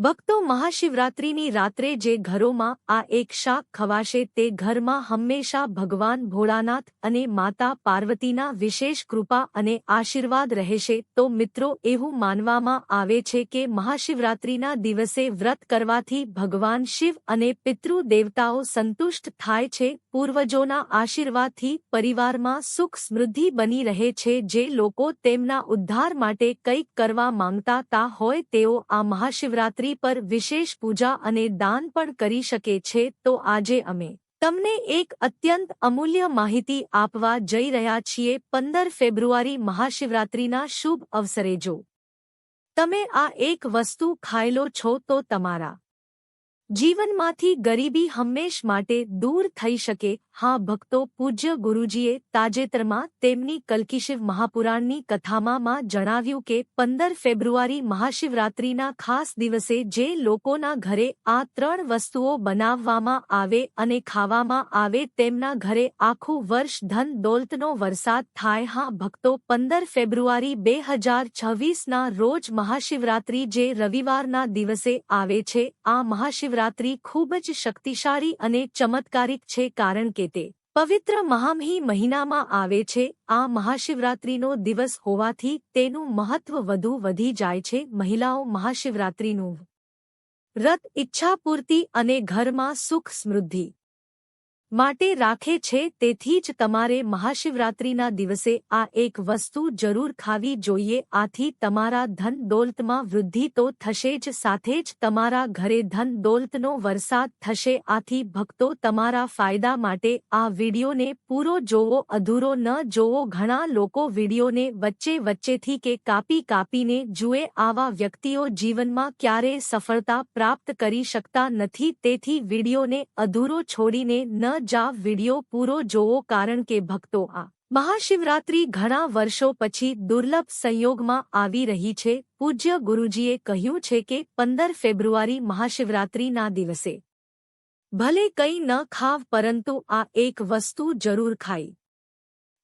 ભક્તો મહાશિવરાત્રિની રાત્રે જે ઘરોમાં આ એક શાક ખવાશે તે ઘરમાં હંમેશા ભગવાન ભોળાનાથ અને માતા પાર્વતીના વિશેષ કૃપા અને આશીર્વાદ રહેશે. તો મિત્રો, એવું માનવામાં આવે છે કે મહાશિવરાત્રિના દિવસે વ્રત કરવાથી ભગવાન શિવ અને પિતૃ દેવતાઓ સંતુષ્ટ થાય છે. પૂર્વજોના આશીર્વાદથી પરિવારમાં સુખ સમૃદ્ધિ બની રહે છે. જે લોકો તેમના ઉદ્ધાર માટે કંઈક કરવા માંગતા હોય તેઓ આ મહાશિવરાત્રિ પર વિશેષ પૂજા અને દાન પણ કરી શકે છે, તો આજે અમે તમને એક અત્યંત અમૂલ્ય માહિતી આપવા જઈ રહ્યા છીએ પંદર ફેબ્રુઆરી મહાશિવરાત્રિના શુભ અવસરે. જો તમે આ એક વસ્તુ ખાયેલો છો, તો તમારા જીવનમાંથી ગરીબી હંમેશ માટે દૂર થઈ શકે હા, ભક્તો, પૂજ્ય ગુરુજીએ તાજેતરમાં તેમની કલ્કિશિવ મહાપુરાણની કથામાં જણાવ્યું કે પંદર ફેબ્રુઆરી મહાશિવરાત્રિના ખાસ દિવસે જે લોકોના ઘરે આ ત્રણ વસ્તુઓ બનાવવામાં આવે અને ખાવામાં આવે તેમના ઘરે આખું વર્ષ ધન દોલતનો વરસાદ થાય. હા, ભક્તો, પંદર ફેબ્રુઆરી બે હજાર છવ્વીસના રોજ મહાશિવરાત્રિ જે રવિવારના દિવસે આવે છે, આ મહાશિવરાત્રિ ખૂબ જ શક્તિશાળી અને ચમત્કારિક છે કારણ કે તે પવિત્ર મહામહી મહિનામાં આવે છે, આ મહાશિવરાત્રિનો દિવસ હોવાથી તેનું મહત્વ વધુ વધી જાય છે, મહિલાઓ મહાશિવરાત્રિનું રત ઈચ્છાપૂર્તિ અને ઘરમાં સુખ સમૃદ્ધિ. માટે રાખે છે, તેથી જ તમારે મહાશિવરાત્રિના દિવસે આ એક વસ્તુ જરૂર ખાવી જોઈએ. આથી તમારા ધન દોલતમાં વૃદ્ધિ તો થશે જ, સાથે જ તમારા ઘરે ધન દોલતનો વરસાદ થશે. આથી ભક્તો તમારા ફાયદા માટે આ વિડીયોને પૂરો જોવો, અધૂરો ન જોવો. ઘણા લોકો વિડીયોને વચ્ચે વચ્ચેથી કે કાપી કાપીને જુએ, આવા વ્યક્તિઓ જીવનમાં ક્યારેય સફળતા પ્રાપ્ત કરી શકતા નથી. તેથી વિડીયોને અધૂરો છોડીને ન જાવ વિડિયો પૂરો જોવો કારણ કે ભક્તો આ મહાશિવરાત્રી ઘણા વર્ષો પછી દુર્લભ સંયોગમાં આવી રહી છે. પૂજ્ય ગુરુજીએ કહ્યું છે કે પંદર ફેબ્રુઆરી મહાશિવરાત્રીના દિવસે. ભલે કંઈ ન ખાવ પરંતુ આ એક વસ્તુ જરૂર ખાઈ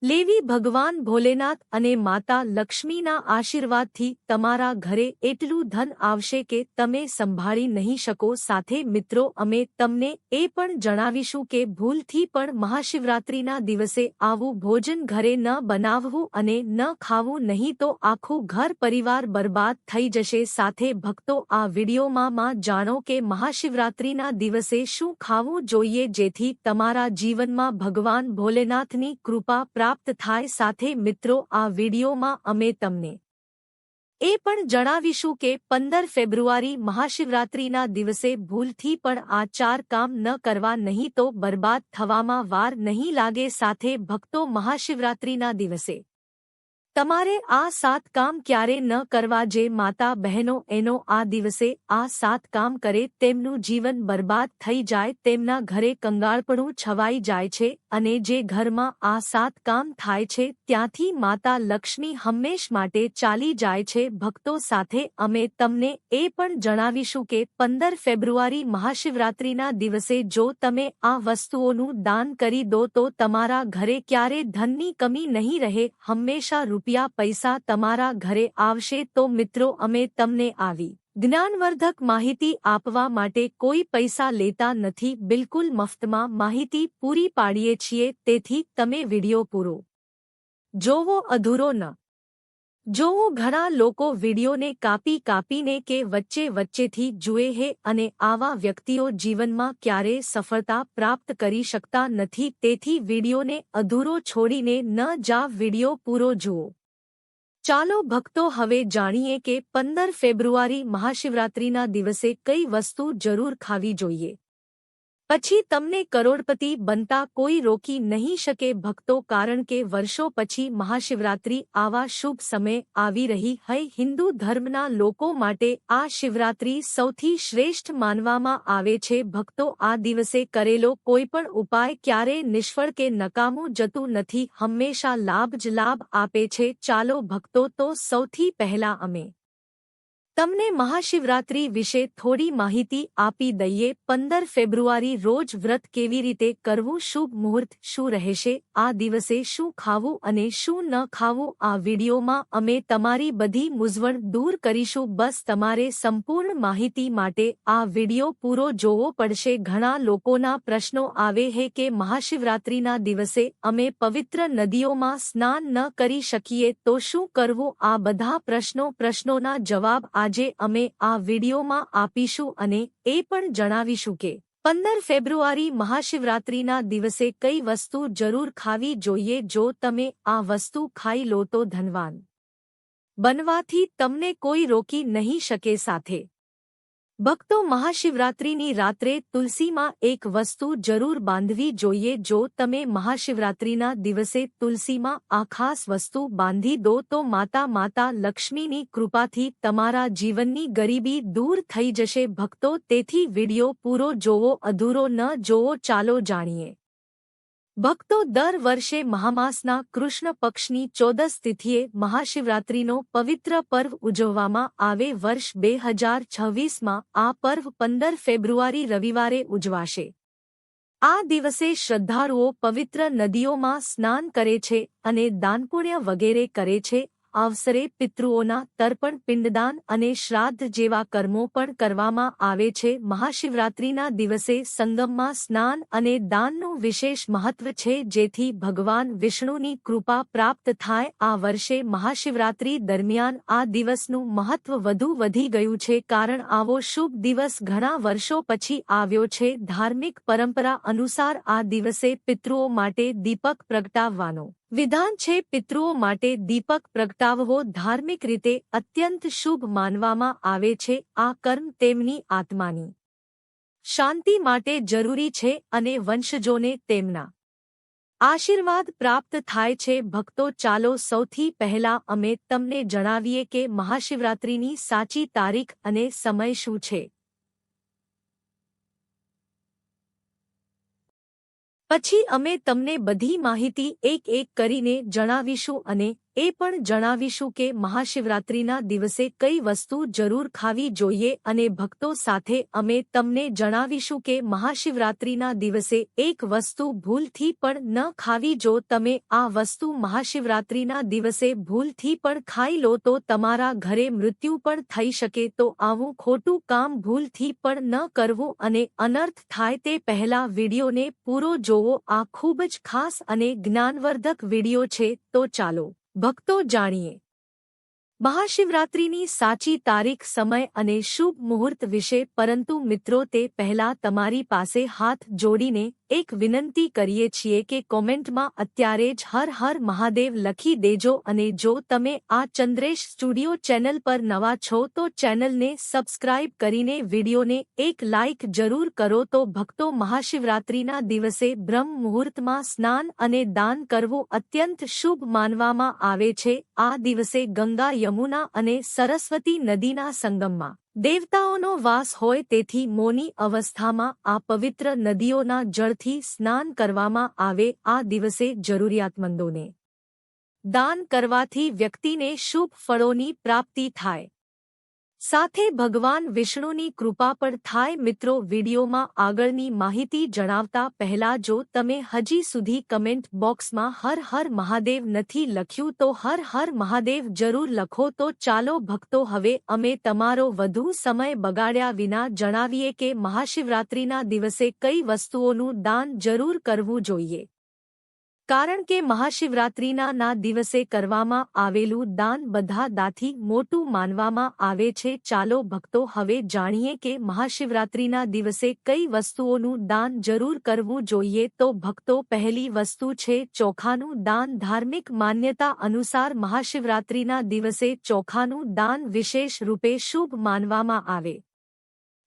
લેવી ભગવાન ભોલેનાથ અને માતા લક્ષ્મીના આશીર્વાદથી તમારા ઘરે એટલું ધન આવશે કે તમે સંભાળી નહીં શકો. સાથે મિત્રો, અમે તમને એ પણ જણાવીશું કે ભૂલથી પણ મહાશિવરાત્રિના દિવસે આવું ભોજન ઘરે ન બનાવવું અને ન ખાવું નહીં તો આખું ઘર પરિવાર બરબાદ થઈ જશે. સાથે ભક્તો, આ વિડીયોમાં માં જાણો કે મહાશિવરાત્રિના દિવસે શું ખાવું જોઈએ જેથી તમારા જીવનમાં ભગવાન ભોલેનાથની કૃપા પ્રાપ્ત પ્રાપ્ત થાય સાથે મિત્રો, આ વિડીયોમાં અમે તમને એ પણ જણાવીશું કે પંદર ફેબ્રુઆરી મહાશિવરાત્રિના દિવસે ભૂલથી પણ આ ચાર કામ ન કરવા નહીં તો બરબાદ થવામાં વાર નહીં લાગે સાથે ભક્તો મહાશિવરાત્રિના દિવસે તમારે આ સાત કામ ક્યારે ન કરવા જે માતા બહેનો એનો આ દિવસે આ સાત કામ કરે તેમનું જીવન બરબાદ થઈ જાય તેમના ઘરે કંગાળપણું છવાઈ જાય છે અને જે ઘરમાં આ સાત કામ થાય છે ત્યાંથી માતા લક્ષ્મી હંમેશ માટે ચાલી જાય છે ભક્તો સાથે અમે તમને એ પણ જણાવીશું કે પંદર ફેબ્રુઆરી મહાશિવરાત્રિના દિવસે જો તમે આ વસ્તુઓનું દાન કરી દો તો તમારા ઘરે ક્યારે ધનની કમી નહીં રહે હંમેશા રૂપિયા રૂપિયા પૈસા તમારા ઘરે આવશે તો મિત્રો અમે તમને આવી જ્ઞાનવર્ધક માહિતી આપવા માટે કોઈ પૈસા લેતા નથી, બિલકુલ મફતમાં માહિતી પૂરી પાડીએ છીએ, તેથી તમે વિડિયો પૂરો જોવો અધૂરો ન જોવો ઘણા લોકો વિડીયોને કાપી કાપીને કે વચ્ચે વચ્ચેથી જુએ હે અને આવા વ્યક્તિઓ જીવનમાં ક્યારે સફળતા પ્રાપ્ત કરી શકતા નથી, તેથી વિડીયોને અધૂરો છોડીને ન જા, વીડિયો પૂરો જુઓ. ચાલો ભક્તો હવે જાણીએ કે પંદર ફેબ્રુઆરી મહાશિવરાત્રિના દિવસે કઈ વસ્તુ જરૂર ખાવી જોઈએ. પછી તમને કરોડપતિ બનતા કોઈ રોકી નહીં શકે ભક્તો કારણ કે વર્ષો પછી મહાશિવરાત્રિ આવા શુભ સમય આવી રહી હૈ. હિન્દુ ધર્મના લોકો માટે આ શિવરાત્રિ સૌથી શ્રેષ્ઠ માનવામાં આવે છે. ભક્તો આ દિવસે કરેલો કોઈપણ ઉપાય ક્યારેય નિષ્ફળ કે નકામું જતું નથી. હંમેશા લાભ જ લાભ આપે છે. ચાલો ભક્તો તો સૌથી પહેલા અમે તમને મહાશિવરાત્રી વિશે થોડી માહિતી આપી દઈએ. પંદર ફેબ્રુઆરી રોજ વ્રત કેવી રીતે કરવું, શુભ મુહૂર્ત શું રહેશે, આ દિવસે શું ખાવું અને શું ન ખાવું, આ વિડીયોમાં અમે તમારી બધી મૂંઝવણ દૂર કરીશું. બસ તમારે સંપૂર્ણ માહિતી માટે આ વીડિયો પૂરો જોવો પડશે. ઘણા લોકોના પ્રશ્નો આવે હે કે મહાશિવરાત્રીના દિવસે અમે પવિત્ર નદીઓમાં સ્નાન ન કરી શકીએ તો શું કરવું, આ બધા પ્રશ્નો પ્રશ્નોના જવાબ આ આજે અમે આ વિડીયોમાં આપીશું અને એ પણ જણાવીશું કે પંદર ફેબ્રુઆરી મહાશિવરાત્રિના દિવસે કઈ વસ્તુ જરૂર ખાવી જોઈએ જો તમે આ વસ્તુ ખાઈ લો તો ધનવાન બનવાથી તમને કોઈ રોકી નહીં શકે સાથે. ભક્તો મહાશિવરાત્રિની રાત્રે તુલસીમાં એક વસ્તુ જરૂર બાંધવી જોઈએ. જો તમે મહાશિવરાત્રિના દિવસે તુલસીમાં આ ખાસ વસ્તુ બાંધી દો, તો માતા માતા લક્ષ્મીની કૃપાથી તમારા જીવનની ગરીબી દૂર થઈ જશે. ભક્તો, તેથી વિડિયો પૂરો જોવો, અધૂરો ન જોવો, ચાલો જાણીએ. ભક્તો દર વર્ષે મહામાસના કૃષ્ણ પક્ષની ચોદસ તિથિએ મહાશિવરાત્રિનો પવિત્ર પર્વ ઉજવવામાં આવે. વર્ષ બે હજાર છવ્વીસમાં આ પર્વ પંદર ફેબ્રુઆરી રવિવારે ઉજવાશે. આ દિવસે શ્રદ્ધાળુઓ પવિત્ર નદીઓમાં સ્નાન કરે છે અને દાનપુણ્ય વગેરે કરે છે. અવસરે પિતૃઓના તર્પણ, પિંડદાન અને શ્રાદ્ધ જેવા કર્મો પણ કરવામાં આવે છે. મહાશિવરાત્રિના દિવસે સંગમમાં સ્નાન અને દાનનું વિશેષ મહત્વ છે, જેથી ભગવાન વિષ્ણુની કૃપા પ્રાપ્ત થાય. આ વર્ષે મહાશિવરાત્રિ દરમિયાન આ દિવસનું મહત્વ વધુ વધી ગયું છે, કારણ આવો શુભ દિવસ ઘણા વર્ષો પછી આવ્યો છે. ધાર્મિક પરંપરા અનુસાર આ દિવસે પિતૃઓ માટે દીપક પ્રગટાવવાનો વિધાન છે પિતૃઓ માટે દીપક પ્રગટાવવો ધાર્મિક રીતે અત્યંત શુભ માનવામાં આવે છે. આ કર્મ તેમની આત્માની શાંતિ માટે જરૂરી છે અને વંશજોને તેમના આશીર્વાદ પ્રાપ્ત થાય છે. ભક્તો, ચાલો સૌથી પહેલા અમે તમને જણાવીએ કે મહાશિવરાત્રિની સાચી તારીખ અને સમય શું છે. પછી અમે તમને બધી માહિતી એક એક કરીને જણાવીશું અને એ પણ જણાવીશું કે મહાશિવરાત્રિના દિવસે કઈ વસ્તુ જરૂર ખાવી જોઈએ અને ભક્તો સાથે અમે તમને જણાવીશું કે મહાશિવરાત્રિના દિવસે એક વસ્તુ ભૂલથી પણ ન ખાવી જો તમે આ વસ્તુ મહાશિવરાત્રિના દિવસે ભૂલથી પણ ખાઈ લો તો તમારા ઘરે મૃત્યુ પણ થઈ શકે તો આવું ખોટું કામ ભૂલથી પણ ન કરવું અને અનર્થ થાય તે પહેલા વિડીયોને પૂરો જોવો આ ખૂબ જ ખાસ અને જ્ઞાનવર્ધક વીડિયો છે તો ચાલો ભક્તો જાણીએ. મહાશિવરાત્રિની સાચી તારીખ, સમય અને શુભ મુહૂર્ત વિશે પરંતુ મિત્રો તે પહેલા તમારી પાસે હાથ જોડીને એક વિનંતી કરીએ છીએ કે કોમેન્ટમાં અત્યારે જ હર હર મહાદેવ લખી દેજો અને જો તમે આ ચંદ્રેશ સ્ટુડિયો ચેનલ પર નવા છો તો ચેનલને સબસ્ક્રાઇબ કરીને વિડીયોને એક લાઇક જરૂર કરો તો ભક્તો મહાશિવરાત્રિના દિવસે બ્રહ્મ મુહૂર્તમાં સ્નાન અને દાન કરવું અત્યંત શુભ માનવામાં આવે છે. આ દિવસે ગંગા યમુના અને સરસ્વતી નદીના સંગમમાં દેવતાઓનો વાસ હોય તેથી મોની અવસ્થામાં આ પવિત્ર નદીઓના જળથી સ્નાન કરવામાં આવે આ દિવસે જરૂરિયાતમંદોને. દાન કરવાથી વ્યક્તિને શુભ ફળોની પ્રાપ્તિ થાય. સાથે ભગવાન વિષ્ણુની કૃપા પણ થાય મિત્રો વિડીયોમાં આગળની માહિતી જણાવતા પહેલા જો તમે હજી સુધી કમેન્ટ બોક્સમાં હર હર મહાદેવ નથી લખ્યું તો હર હર મહાદેવ જરૂર લખો તો ચાલો ભક્તો હવે અમે તમારો વધુ સમય બગાડ્યા વિના જણાવીએ કે મહાશિવરાત્રિના દિવસે કઈ વસ્તુઓનું દાન જરૂર કરવું જોઈએ. કારણ કે મહાશિવરાત્રિના ના દિવસે કરવામાં આવેલું દાન બધા દાથી મોટું માનવામાં આવે છે. ચાલો ભક્તો હવે જાણીએ કે મહાશિવરાત્રિના દિવસે કઈ વસ્તુઓનું દાન જરૂર કરવું જોઈએ. તો ભક્તો, પહેલી વસ્તુ છે ચોખાનું દાન. ધાર્મિક માન્યતા અનુસાર મહાશિવરાત્રિના દિવસે ચોખાનું દાન વિશેષ રૂપે શુભ માનવામાં આવે.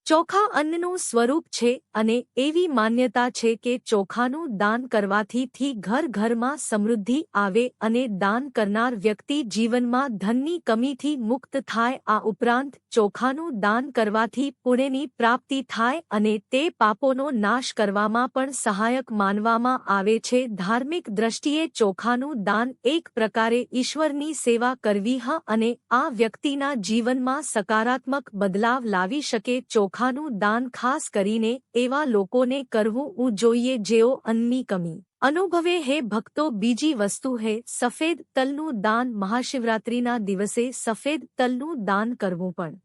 ચોખા અન્નનું સ્વરૂપ છે અને એવી માન્યતા છે કે ચોખાનું દાન કરવાથી થી ઘર ઘરમાં સમૃદ્ધિ આવે અને દાન કરનાર વ્યક્તિ જીવનમાં ધનની કમીથી મુક્ત થાય. આ ઉપરાંત ચોખાનું દાન કરવાથી પુણ્યની પ્રાપ્તિ થાય અને તે પાપોનો નાશ કરવામાં પણ સહાયક માનવામાં આવે છે. ધાર્મિક દ્રષ્ટિએ ચોખાનું દાન એક પ્રકારે ઈશ્વરની સેવા કરવી હ અને આ વ્યક્તિના જીવનમાં સકારાત્મક બદલાવ લાવી શકે. ચોખા ચોખાનું દાન ખાસ કરીને એવા લોકોને કરવું જોઈએ જેઓ અન્નની કમી. અનુભવે હે ભક્તો બીજી વસ્તુ હે સફેદ તલનું દાન મહાશિવરાત્રિના દિવસે સફેદ તલનું દાન કરવું પણ.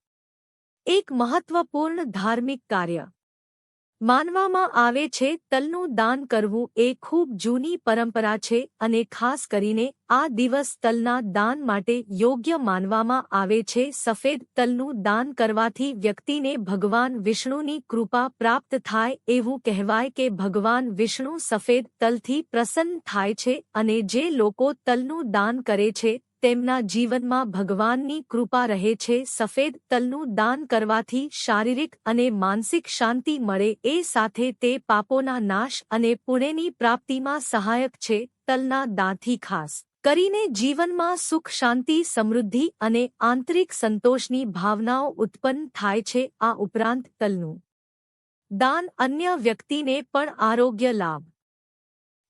એક મહત્વપૂર્ણ ધાર્મિક કાર્ય. માનવામાં આવે છે, તલનું દાન કરવું એ ખૂબ જૂની પરંપરા છે અને ખાસ કરીને આ દિવસ તલના દાન માટે યોગ્ય માનવામાં આવે છે. સફેદ તલનું દાન કરવાથી વ્યક્તિને ભગવાન વિષ્ણુની કૃપા પ્રાપ્ત થાય એવું કહેવાય કે ભગવાન વિષ્ણુ સફેદ તલથી પ્રસન્ન થાય છે અને જે લોકો તલનું દાન કરે છે તેમના જીવનમાં ભગવાનની કૃપા રહે છે, સફેદ તલનું દાન કરવાથી શારીરિક અને માનસિક શાંતિ મળે, એ સાથે તે પાપોના નાશ અને પુણ્યની પ્રાપ્તિમાં સહાયક છે, તલના દાંથી ખાસ કરીને જીવનમાં સુખ, શાંતિ, સમૃદ્ધિ અને આંતરિક સંતોષની ભાવનાઓ ઉત્પન્ન થાય છે, આ ઉપરાંત તલનું દાન અન્ય વ્યક્તિને પણ આરોગ્ય લાભ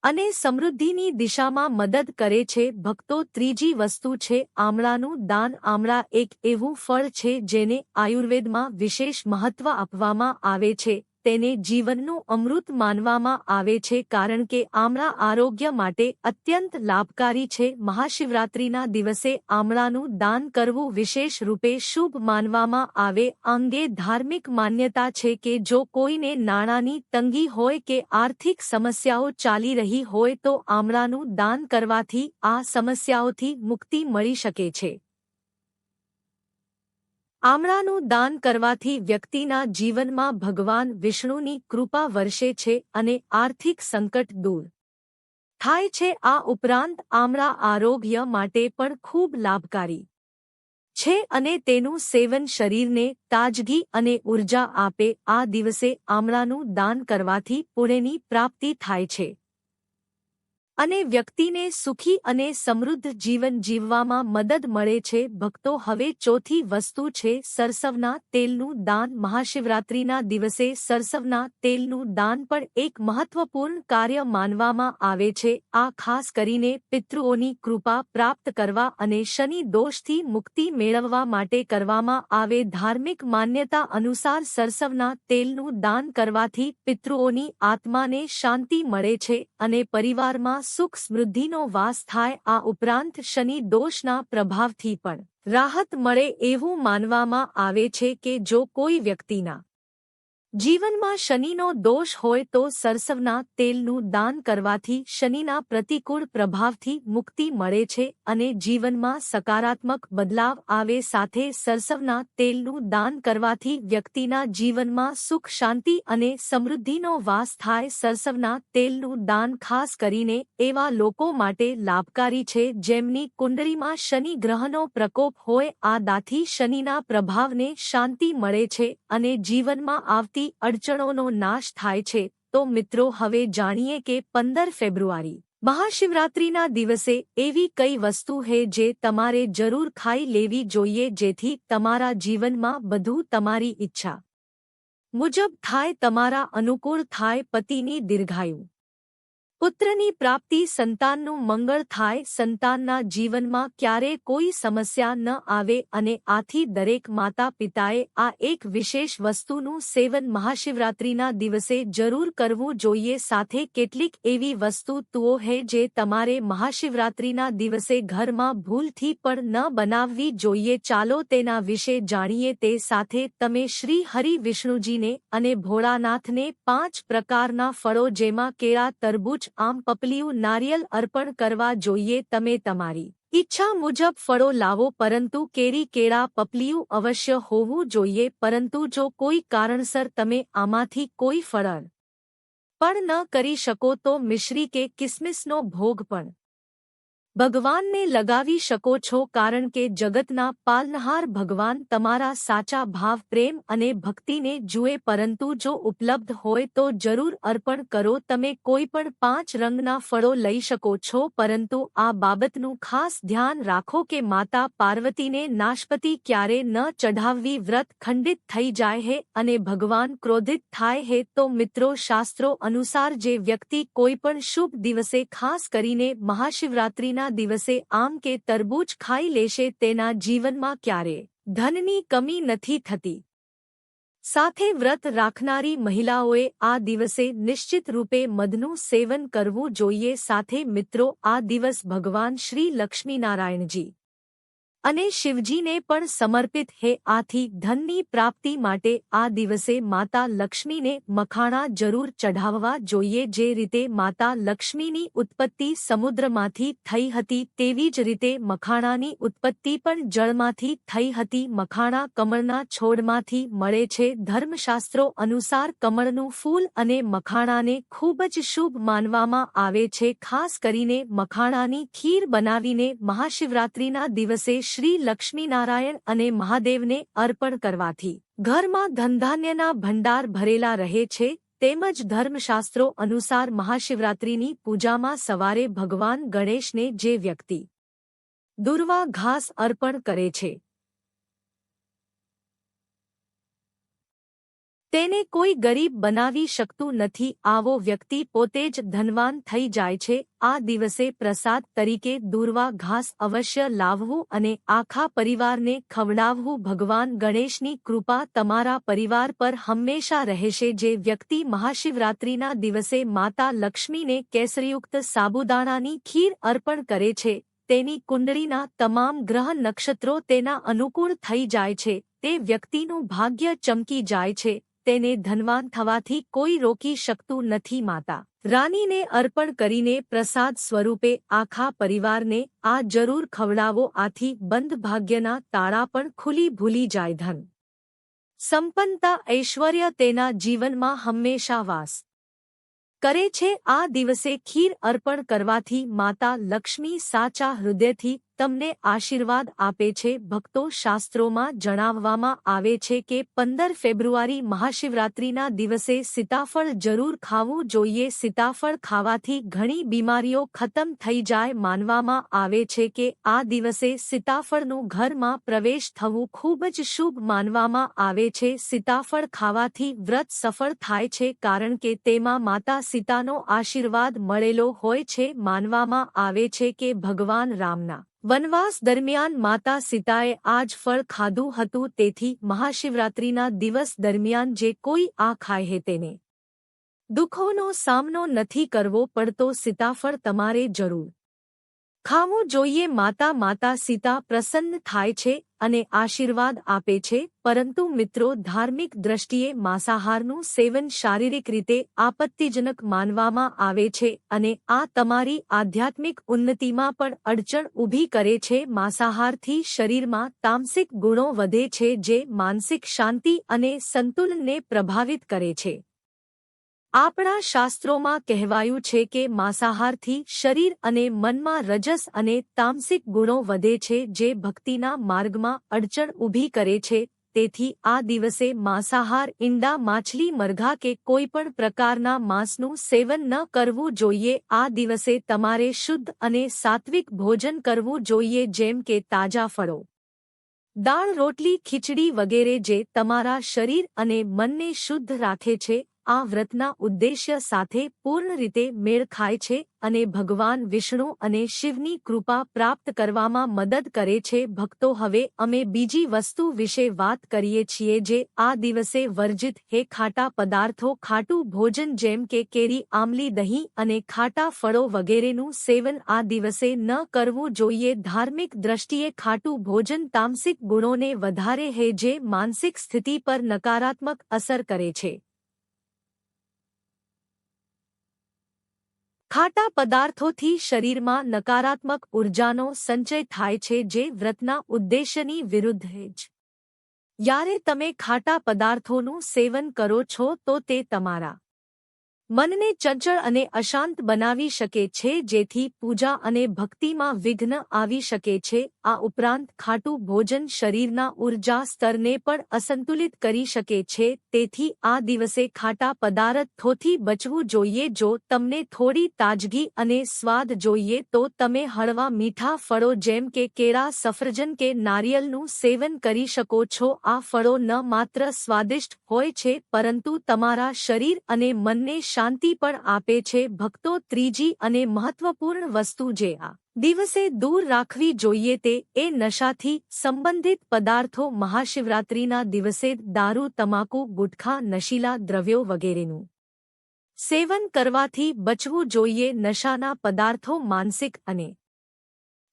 અને સમૃદ્ધિની દિશામાં મદદ કરે છે. ભક્તો ત્રીજી વસ્તુ છે, આમળાનું દાન. આમળા એક એવું ફળ છે જેને આયુર્વેદમાં વિશેષ મહત્વ આપવામાં આવે છે. તેને જીવનનું અમૃત માનવામાં આવે છે કારણ કે આમળા આરોગ્ય માટે અત્યંત લાભકારી છે. મહાશિવરાત્રિના દિવસે આમળાનું દાન કરવું વિશેષ રૂપે શુભ માનવામાં આવે. અંગે ધાર્મિક માન્યતા છે કે જો કોઈને નાણાંની તંગી હોય કે આર્થિક સમસ્યાઓ ચાલી રહી હોય તો આમળાનું દાન કરવાથી આ સમસ્યાઓથી મુક્તિ મળી શકે છે. આમળાનું દાન કરવાથી વ્યક્તિના જીવનમાં ભગવાન વિષ્ણુની કૃપા વર્ષે છે અને આર્થિક સંકટ દૂર થાય છે. આ ઉપરાંત આમળા આરોગ્ય માટે પણ ખૂબ લાભકારી છે અને તેનું સેવન શરીરને તાજગી અને ઊર્જા આપે. આ દિવસે આમળાનું દાન કરવાથી પુણ્યની પ્રાપ્તિ થાય છે. અને વ્યક્તિને સુખી અને સમૃદ્ધ જીવન જીવવામાં મદદ મળે છે. ભક્તો, હવે ચોથી વસ્તુ છે સરસવના તેલનું દાન. મહાશિવરાત્રિના દિવસે સરસવના તેલનું દાન પણ એક મહત્વપૂર્ણ કાર્ય માનવામાં આવે છે. આ ખાસ કરીને પિતૃઓની કૃપા પ્રાપ્ત કરવા અને શનિ દોષથી મુક્તિ મેળવવા માટે કરવામાં આવે. ધાર્મિક માન્યતા અનુસાર સરસવના તેલનું દાન કરવાથી પિતૃઓની આત્માને શાંતિ મળે છે અને પરિવારમાં સુખ સમૃદ્ધિનો વાસ થાય, આ ઉપરાંત શનિ દોષના પ્રભાવથી પણ. રાહત મળે એવું માનવામાં આવે છે કે જો કોઈ વ્યક્તિના જીવનમાં શનિનો દોષ હોય તો સરસવના તેલનું દાન કરવાથી શનિના પ્રતિકૂળ પ્રભાવથી મુક્તિ મળે છે અને જીવનમાં સકારાત્મક બદલાવ આવે સાથે સરસવના તેલનું દાન કરવાથી વ્યક્તિના જીવનમાં સુખ, શાંતિ અને સમૃદ્ધિનો વાસ થાય. સરસવના તેલનું દાન ખાસ કરીને એવા લોકો માટે લાભકારી છે જેમની કુંડળીમાં શનિ ગ્રહનો પ્રકોપ હોય. આ દાથી શનિના પ્રભાવને શાંતિ મળે છે અને જીવનમાં આવતી અડચણોનો નાશ થાય છે, તો મિત્રો હવે જાણીએ કે પંદર ફેબ્રુઆરી, મહાશિવરાત્રિના દિવસે એવી કઈ વસ્તુ હે જે તમારે જરૂર ખાઈ લેવી જોઈએ જેથી તમારા જીવનમાં બધું તમારી ઈચ્છા મુજબ થાય, તમારા અનુકૂળ થાય, પતિની દીર્ઘાયુ. પુત્રની પ્રાપ્તિ સંતાનનું મંગળ થાય, સંતાનના જીવનમાં ક્યારે કોઈ સમસ્યા ન આવે અને આથી દરેક માતા પિતાએ આ એક વિશેષ વસ્તુનું સેવન મહાશિવરાત્રિના દિવસે જરૂર કરવું જોઈએ. સાથે કેટલીક એવી વસ્તુ તુઓ હે જે તમારે મહાશિવરાત્રિના દિવસે ઘરમાં ભૂલથી પણ ન બનાવવી જોઈએ. ચાલો તેના વિશે જાણીએ. તે સાથે તમે શ્રી હરિ વિષ્ણુજીને અને ભોળાનાથને પાંચ પ્રકારના ફળો જેમાં કેળા, તરબૂચ આમ પપલીયું નારિયેલ અર્પણ કરવા જોઈએ તમે તમારી ઈચ્છા મુજબ ફળો લાવો પરંતુ કેરી કેળા પપલીયું અવશ્ય હોવું જોઈએ પરંતુ જો કોઈ કારણસર તમે આમાંથી કોઈ ફળ પણ ન કરી શકો તો મિશ્રી કે કિસમિસનો ભોગ પણ ભગવાનને લગાવી શકો છો કારણ કે જગતના પાલનહાર ભગવાન તમારા સાચા ભાવ, પ્રેમ અને ભક્તિને જુએ, પરંતુ જો ઉપલબ્ધ હોય તો જરૂર અર્પણ કરો. તમે કોઈ પણ પાંચ રંગના ફળો લઈ શકો છો, પરંતુ આ બાબતનું ખાસ ધ્યાન રાખો કે માતા પાર્વતીને નાશપતિ ક્યારે ન ચઢાવવી વ્રત ખંડિત થઈ જાય હે અને ભગવાન ક્રોધિત થાય હે તો મિત્રો શાસ્ત્રો અનુસાર જે વ્યક્તિ કોઈ પણ શુભ દિવસે ખાસ કરીને મહાશિવરાત્રિના ના દિવસે આમ કે તરબૂચ ખાઈ લેશે તેના જીવનમાં ક્યારે ધનની કમી નથી થતી. સાથે વ્રત રાખનારી મહિલાઓએ આ દિવસે નિશ્ચિત રૂપે મધનું સેવન કરવું જોઈએ. સાથે મિત્રો, આ દિવસ ભગવાન શ્રી લક્ષ્મીનારાયણજી અને શિવજીને પણ સમર્પિત હે આથી ધનની પ્રાપ્તિ માટે આ દિવસે માતા લક્ષ્મીને મખાણા જરૂર ચઢાવવા જોઈએ જે રીતે માતા લક્ષ્મીની ઉત્પત્તિ સમુદ્રમાંથી થઈ હતી તેવી જ રીતે મખાણાની ઉત્પત્તિ પણ જળમાંથી થઈ હતી. મખાણા કમળના છોડમાંથી મળે છે ધર્મશાસ્ત્રો અનુસાર કમળનું ફૂલ અને મખાણાને ખૂબ જ શુભ માનવામાં આવે છે. ખાસ કરીને મખાણાની ખીર બનાવીને મહાશિવરાત્રિના દિવસે શ્રી લક્ષ્મીનારાયણ અને મહાદેવને અર્પણ કરવાથી ઘરમાં ધનધાન્યના ભંડાર ભરેલા રહે છે, તેમજ ધર્મશાસ્ત્રો અનુસાર મહાશિવરાત્રિની પૂજામાં સવારે ભગવાન ગણેશને જે વ્યક્તિ દુર્વા ઘાસ અર્પણ કરે છે તેને કોઈ ગરીબ બનાવી શકતું નથી. આવો વ્યક્તિ પોતે જ ધનવાન થઈ જાય છે. આ દિવસે પ્રસાદ તરીકે દૂરવા ઘાસ અવશ્ય લાવવું અને આખા પરિવારને ખવડાવવું ભગવાન ગણેશની કૃપા તમારા પરિવાર પર હંમેશા રહેશે. જે વ્યક્તિ મહાશિવરાત્રિના દિવસે માતા લક્ષ્મીને કેસરીયુક્ત સાબુદાણાની ખીર અર્પણ કરે છે, તેની કુંડળીના તમામ ગ્રહ નક્ષત્રો તેના અનુકૂળ થઈ જાય છે. તે વ્યક્તિનું ભાગ્ય ચમકી જાય છે. તેને ધનવાન થવાથી કોઈ રોકી શકતું નથી માતા. રાનીને અર્પણ કરીને પ્રસાદ સ્વરૂપે આખા પરિવારને આ જરૂર ખવડાવો આથી બંધ ભાગ્યના તાળા પણ ખુલી ભૂલી જાય ધન. સંપન્નતા ઐશ્વર્ય તેના જીવનમાં હંમેશા વાસ કરે છે. આ દિવસે ખીર અર્પણ કરવાથી માતા લક્ષ્મી સાચા હૃદયથી તમને આશીર્વાદ આપે છે, ભક્તો શાસ્ત્રોમાં જણાવવામાં આવે છે કે પંદર ફેબ્રુઆરી મહાશિવરાત્રિના દિવસે સીતાફળ જરૂર ખાવું જોઈએ. સીતાફળ ખાવાથી ઘણી બીમારીઓ ખતમ થઈ જાય માનવામાં આવે છે કે આ દિવસે સીતાફળનું ઘરમાં પ્રવેશ થવું ખૂબ જ શુભ માનવામાં આવે છે. સીતાફળ ખાવાથી વ્રત સફળ થાય છે કારણ કે તેમાં માતા સીતાનો આશીર્વાદ મળેલો હોય છે માનવામાં આવે છે કે ભગવાન રામના વનવાસ દરમિયાન માતા સીતાએ આજ ફળ ખાધું હતું, તેથી મહાશિવરાત્રિના દિવસ દરમિયાન જે કોઈ આ ખાય હે તેને. દુઃખોનો સામનો નથી કરવો પડતો, સીતાફળ તમારે જરૂર. ખાવું જોઈએ માતા માતા સીતા પ્રસન્ન થાય છે અને આશીર્વાદ આપે છે, પરંતુ મિત્રો ધાર્મિક દ્રષ્ટિએ માંસાહારનું સેવન શારીરિક રીતે આપત્તિજનક માનવામાં આવે છે અને આ તમારી આધ્યાત્મિક ઉન્નતિમાં પણ અડચણ ઊભી કરે છે. માંસાહારથી શરીરમાં તામસિક ગુણો વધે છે, જે માનસિક શાંતિ અને સંતુલનને પ્રભાવિત કરે છે. આપણા શાસ્ત્રોમાં કહેવાયું છે કે માંસાહારથી શરીર અને મનમાં રજસ અને તામસિક ગુણો વધે છે જે ભક્તિના માર્ગમાં અડચણ ઊભી કરે છે. તેથી આ દિવસે માંસાહાર ઈંડા, માછલી, મરઘા કે કોઈ પણ પ્રકારના માંસનું સેવન ન કરવું જોઈએ. આ દિવસે તમારે શુદ્ધ અને સાત્વિક ભોજન કરવું જોઈએ, જેમ કે તાજા ફળો, દાળ, રોટલી, ખીચડી વગેરે જે તમારા શરીર અને મનને શુદ્ધ રાખે છે. આ વ્રતના ઉદ્દેશ્ય સાથે પૂર્ણ રીતે મેળ ખાય છે અને ભગવાન વિષ્ણુ અને શિવની કૃપા પ્રાપ્ત કરવામાં મદદ કરે છે. ભક્તો, હવે અમે બીજી વસ્તુ વિશે વાત કરીએ છીએ જે આ દિવસે વર્જિત હે ખાટા પદાર્થો, ખાટું ભોજન જેમ કે કેરી આમલી દહીં અને ખાટા ફળો વગેરેનું સેવન આ દિવસે ન કરવું જોઈએ. ધાર્મિક દ્રષ્ટિએ ખાટું ભોજન તામસિક ગુણોને વધારે હે જે માનસિક સ્થિતિ પર નકારાત્મક અસર કરે છે. ખાટા પદાર્થોથી શરીરમાં નકારાત્મક ઉર્જાનો સંચય થાય છે જે વ્રતના ઉદ્દેશ્યની વિરુદ્ધ જ યારે તમે ખાટા પદાર્થોનું સેવન કરો છો તો તે તમારા મનને ચંચળ અને અશાંત બનાવી શકે છે, જેથી પૂજા અને ભક્તિમાં વિઘ્ન આવી શકે છે. આ ઉપરાંત ખાટું ભોજન શરીરના ઊર્જા સ્તરને પણ અસંતુલિત કરી શકે છે. તેથી આ દિવસે ખાટા પદાર્થોથી બચવું જોઈએ. જો તમને થોડી તાજગી અને સ્વાદ જોઈએ, તો તમે હળવા મીઠા ફળો જેમ કે કેળા, સફરજન કે નારિયેલનું સેવન કરી શકો છો. આ ફળો ન માત્ર સ્વાદિષ્ટ હોય છે, પરંતુ તમારા શરીર અને મનને શાંતિ પણ આપે છે. ભક્તો ત્રીજી અને મહત્વપૂર્ણ વસ્તુ જે આ દિવસે દૂર રાખવી જોઈએ તે એ નશાથી સંબંધિત પદાર્થો, મહાશિવરાત્રિના દિવસે દારૂ, તમાકુ, ગુટખા, નશીલા દ્રવ્યો વગેરેનું સેવન કરવાથી બચવું જોઈએ. નશાના પદાર્થો માનસિક અને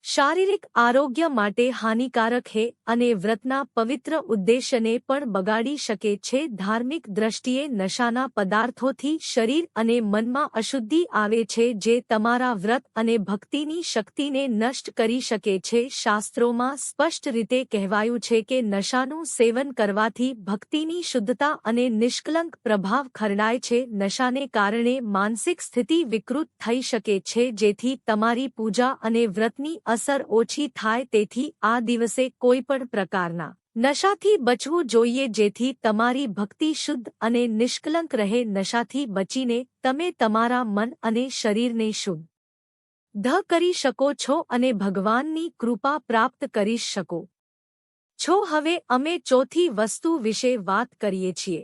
શારીરિક આરોગ્ય માટે હાનિકારક હે અને વ્રતના પવિત્ર ઉદ્દેશ્યને પણ બગાડી શકે છે. ધાર્મિક દ્રષ્ટિએ નશાના પદાર્થોથી શરીર અને મનમાં અશુદ્ધિ આવે છે જે તમારા વ્રત અને ભક્તિની શક્તિને નષ્ટ કરી શકે છે. શાસ્ત્રોમાં સ્પષ્ટ રીતે કહેવાયું છે કે નશાનું સેવન કરવાથી ભક્તિની શુદ્ધતા અને નિષ્કલંક પ્રભાવ ખરડાય છે. નશાને કારણે માનસિક સ્થિતિ વિકૃત થઈ શકે છે જેથી તમારી પૂજા અને વ્રતની અસર ઓછી થાય તેથી આ દિવસે કોઈપણ પ્રકારના નશાથી બચવું જોઈએ જેથી તમારી ભક્તિ શુદ્ધ અને નિષ્કલંક રહે. નશાથી બચીને તમે તમારા મન અને શરીરને શુદ્ધ ધ કરી શકો છો અને ભગવાનની કૃપા પ્રાપ્ત કરી શકો છો. હવે અમે ચોથી વસ્તુ વિશે વાત કરીએ છીએ.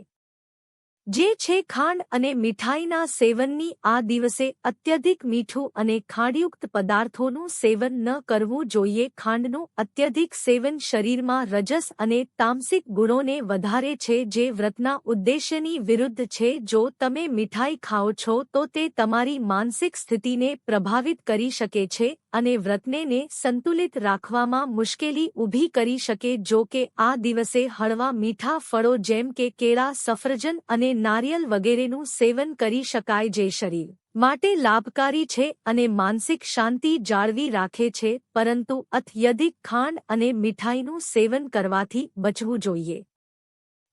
જે છે ખાંડ અને મીઠાઈના સેવનની આ દિવસે અત્યધિક મીઠું અને ખાંડયુક્ત પદાર્થોનું સેવન ન કરવું જોઈએ. ખાંડનું અત્યધિક સેવન શરીરમાં રજસ અને તામસિક ગુણોને વધારે છે, જે વ્રતના ઉદ્દેશ્યની વિરુદ્ધ છે. જો તમે મીઠાઈ ખાઓ છો, તો તે તમારી માનસિક સ્થિતિને પ્રભાવિત કરી શકે છે અને વ્રતનેને સંતુલિત રાખવામાં મુશ્કેલી ઊભી કરી શકે. જો કે આ દિવસે હળવા મીઠા ફળો જેમ કે કેળા, સફરજન અને નારિયેલ વગેરેનું સેવન કરી શકાય જે શરીર માટે લાભકારી છે અને માનસિક શાંતિ જાળવી રાખે છે, પરંતુ અત્યધિક ખાંડ અને મીઠાઈનું સેવન કરવાથી બચવું જોઈએ.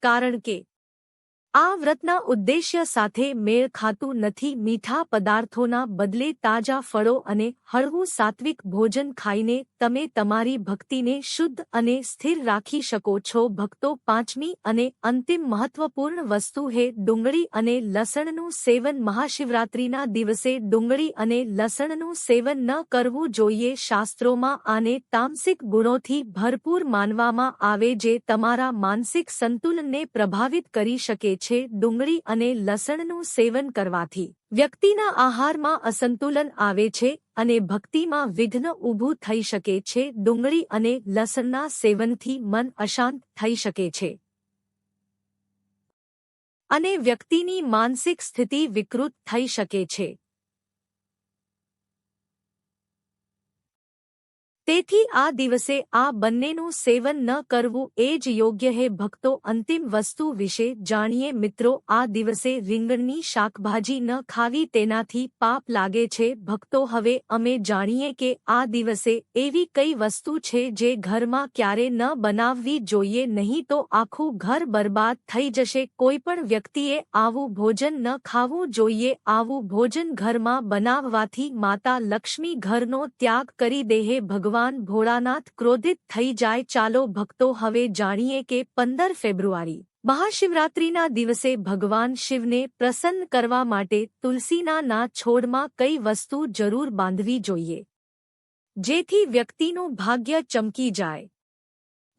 કારણ કે આ વ્રતના ઉદ્દેશ્ય સાથે મેળ ખાતું નથી. મીઠા પદાર્થોના બદલે તાજા ફળો અને હળવું સાત્વિક ભોજન ખાઈને તમે તમારી ભક્તિને શુદ્ધ અને સ્થિર રાખી શકો છો. ભક્તો પાંચમી અને અંતિમ મહત્વપૂર્ણ વસ્તુ હે ડુંગળી અને લસણનું સેવન. મહાશિવરાત્રિના દિવસે ડુંગળી અને લસણનું સેવન ન કરવું જોઈએ. શાસ્ત્રોમાં આને તામસિક ગુણોથી ભરપૂર માનવામાં આવે, જે તમારા માનસિક સંતુલનને પ્રભાવિત કરી શકે છે. છે ડુંગળી અને લસણનું સેવન કરવાથી. વ્યક્તિના આહારમાં અસંતુલન આવે છે અને ભક્તિમાં વિઘ્ન ઊભું થઈ શકે છે. ડુંગળી અને લસણના સેવનથી મન અશાંત થઈ શકે છે. અને વ્યક્તિની માનસિક સ્થિતિ વિકૃત થઈ શકે છે. તેથી આ દિવસે આ બંનેનું સેવન ન કરવું એ જ યોગ્ય હે ભક્તો. અંતિમ વસ્તુ વિશે જાણીએ મિત્રો, આ દિવસે રીંગણની શાકભાજી ન ખાવી તેનાથી પાપ લાગે છે. ભક્તો, હવે અમે જાણીએ કે આ દિવસે એવી કઈ વસ્તુ છે જે ઘરમાં ક્યારે ન બનાવવી જોઈએ, નહીં તો આખું ઘર બરબાદ થઈ જશે. કોઈપણ વ્યક્તિએ આવું ભોજન ન ખાવું જોઈએ. આવું ભોજન ઘરમાં બનાવવાથી માતા લક્ષ્મી ઘરનો ત્યાગ કરી દેહે ભગવાન. ભગવાન ભોળાનાથ ક્રોધિત થઈ જાય ચાલો ભક્તો હવે જાણીએ કે પંદર ફેબ્રુઆરી, મહાશિવરાત્રિના દિવસે ભગવાન શિવને પ્રસન્ન કરવા માટે તુલસીના ના છોડમાં કઈ વસ્તુ જરૂર બાંધવી જોઈએ? જેથી વ્યક્તિનું ભાગ્ય ચમકી જાય.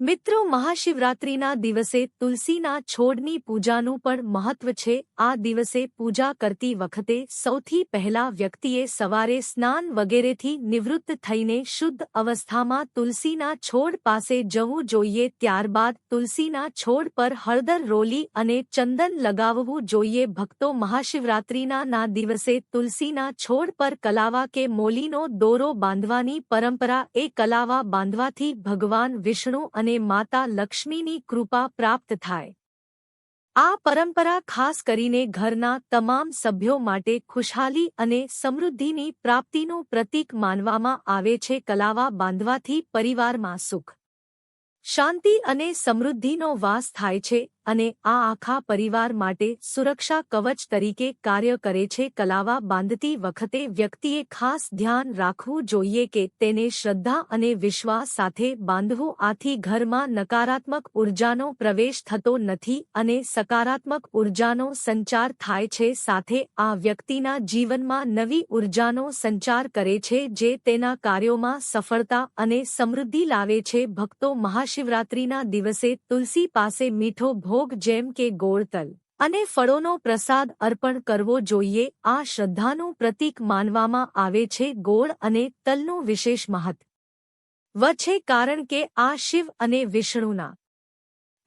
મિત્રો, મહાશિવરાત્રિના દિવસે તુલસીના છોડની પૂજાનું પણ મહત્વ છે. આ દિવસે પૂજા કરતી વખતે સૌથી પહેલા વ્યક્તિએ સવારે સ્નાન વગેરેથી નિવૃત્ત થઈને શુદ્ધ અવસ્થામાં તુલસીના છોડ પાસે જવું જોઈએ. ત્યારબાદ તુલસીના છોડ પર હળદર રોલી અને ચંદન લગાવવું જોઈએ. ભક્તો, મહાશિવરાત્રિના ના દિવસે તુલસીના છોડ પર કલાવા કે મોલીનો દોરો બાંધવાની પરંપરા એ કલાવા બાંધવાથી ભગવાન વિષ્ણુ અને અને માતા લક્ષ્મીની કૃપા પ્રાપ્ત થાય. આ પરંપરા ખાસ કરીને ઘરના તમામ સભ્યો માટે ખુશહાલી અને સમૃદ્ધિની પ્રાપ્તિનું પ્રતીક માનવામાં આવે છે કલાવા બાંધવાથી પરિવારમાં સુખ. શાંતિ અને સમૃદ્ધિનો વાસ થાય છે અને આ આખા પરિવાર માટે સુરક્ષા કવચ તરીકે કાર્ય કરે છે. કલાવા બાંધતી વખતે વ્યક્તિએ ખાસ ધ્યાન રાખવું જોઈએ કે તેને શ્રદ્ધા અને વિશ્વાસ સાથે બાંધવું આથી ઘરમાં નકારાત્મક ઉર્જાનો પ્રવેશ થતો નથી અને સકારાત્મક ઉર્જાનો સંચાર થાય છે. સાથે આ વ્યક્તિના જીવનમાં નવી ઉર્જાનો સંચાર કરે છે જે તેના કાર્યોમાં સફળતા અને સમૃદ્ધિ લાવે છે. ભક્તો મહાશિવરાત્રિના દિવસે તુલસી પાસે મીઠો ભોગ જેમ કે ગોળ તલ અને ફળોનો પ્રસાદ અર્પણ કરવો જોઈએ, આ શ્રદ્ધાનું પ્રતીક માનવામાં આવે છે ગોળ અને તલનું વિશેષ મહત્વ. છે કારણ કે આ શિવ અને વિષ્ણુના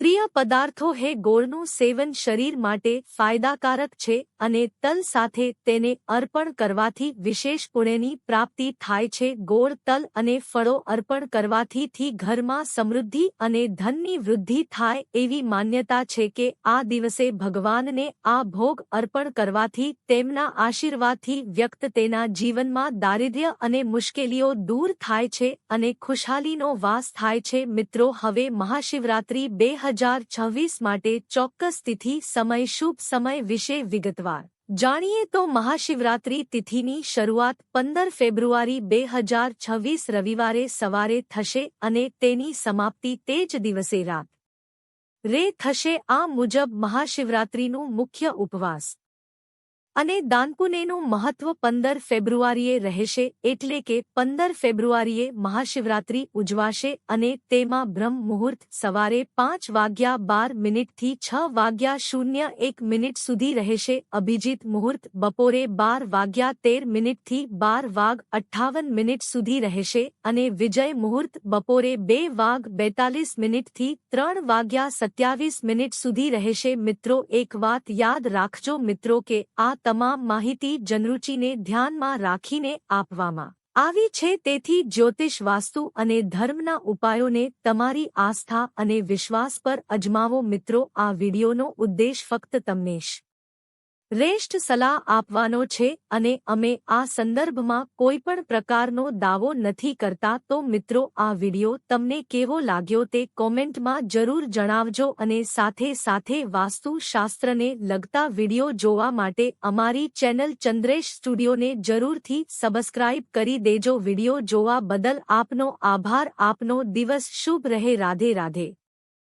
પ્રિય પદાર્થો હે ગોળનું સેવન શરીર માટે ફાયદાકારક છે અને તલ સાથે તેને અર્પણ કરવાથી વિશેષ પુણ્યની પ્રાપ્તિ થાય છે. ગોળ, તલ અને ફળો અર્પણ કરવાથી થી ઘરમાં સમૃદ્ધિ અને ધનની વૃદ્ધિ થાય એવી માન્યતા છે કે આ દિવસે ભગવાનને આ ભોગ અર્પણ કરવાથી તેમના આશીર્વાદથી વ્યક્ત તેના જીવનમાં દારિદ્ર્ય અને મુશ્કેલીઓ દૂર થાય છે અને ખુશહાલીનો વાસ થાય છે. મિત્રો, હવે મહાશિવરાત્રિ બે હજાર છવ્વીસ માટે ચોક્કસ તિથિ, સમય, શુભ સમય વિશે વિગતવાર. જાણીએ તો મહાશિવરાત્રિ તિથિની શરૂઆત પંદર ફેબ્રુઆરી બે હજાર છવ્વીસ રવિવારે સવારે થશે અને તેની સમાપ્તિ તે જ દિવસે રાત. રે થશે આ મુજબ મહાશિવરાત્રિનું મુખ્ય ઉપવાસ. અને દાનપુનેનું મહત્વ પંદર ફેબ્રુઆરીએ રહેશે એટલે કે પંદર ફેબ્રુઆરીએ મહાશિવરાત્રિ ઉજવાશે અને તેમાં બ્રહ્મ મુહૂર્ત સવારે પાંચ વાગ્યા બાર મિનિટથી છ વાગ્યા શૂન્ય એક મિનિટ સુધી રહેશે. અભિજીત મુહૂર્ત બપોરે બાર વાગ્યા તેર મિનિટથી બાર વાગ અઠ્ઠાવન મિનિટ સુધી રહેશે અને વિજય મુહૂર્ત બપોરે બે વાગ બેતાલીસ મિનિટથી ત્રણ વાગ્યા સત્યાવીસ મિનિટ સુધી રહેશે. મિત્રો, એક વાત યાદ રાખજો મિત્રો કે આ તમામ માહિતી જનરૂચિને ધ્યાનમાં રાખીને આપવામાં આવી છે. તેથી જ્યોતિષ વાસ્તુ અને ધર્મના ઉપાયોને તમારી આસ્થા અને વિશ્વાસ પર અજમાવો. મિત્રો, આ વિડીયોનો ઉદ્દેશ ફક્ત તમને રેષ્ટ સલાહ આપવાનો છે અને અમે આ સંદર્ભમાં કોઈપણ પ્રકારનો દાવો નથી કરતા તો મિત્રો, આ વિડિયો તમને કેવો લાગ્યો તે કોમેન્ટમાં જરૂર જણાવજો અને સાથે સાથે વાસ્તુશાસ્ત્રને લગતા વિડિયો જોવા માટે અમારી ચેનલ ચંદ્રેશ સ્ટુડિયોને જરૂરથી સબસ્ક્રાઇબ કરી દેજો. વિડિયો જોવા બદલ આપનો આભાર. આપનો દિવસ શુભ રહે. રાધે રાધે.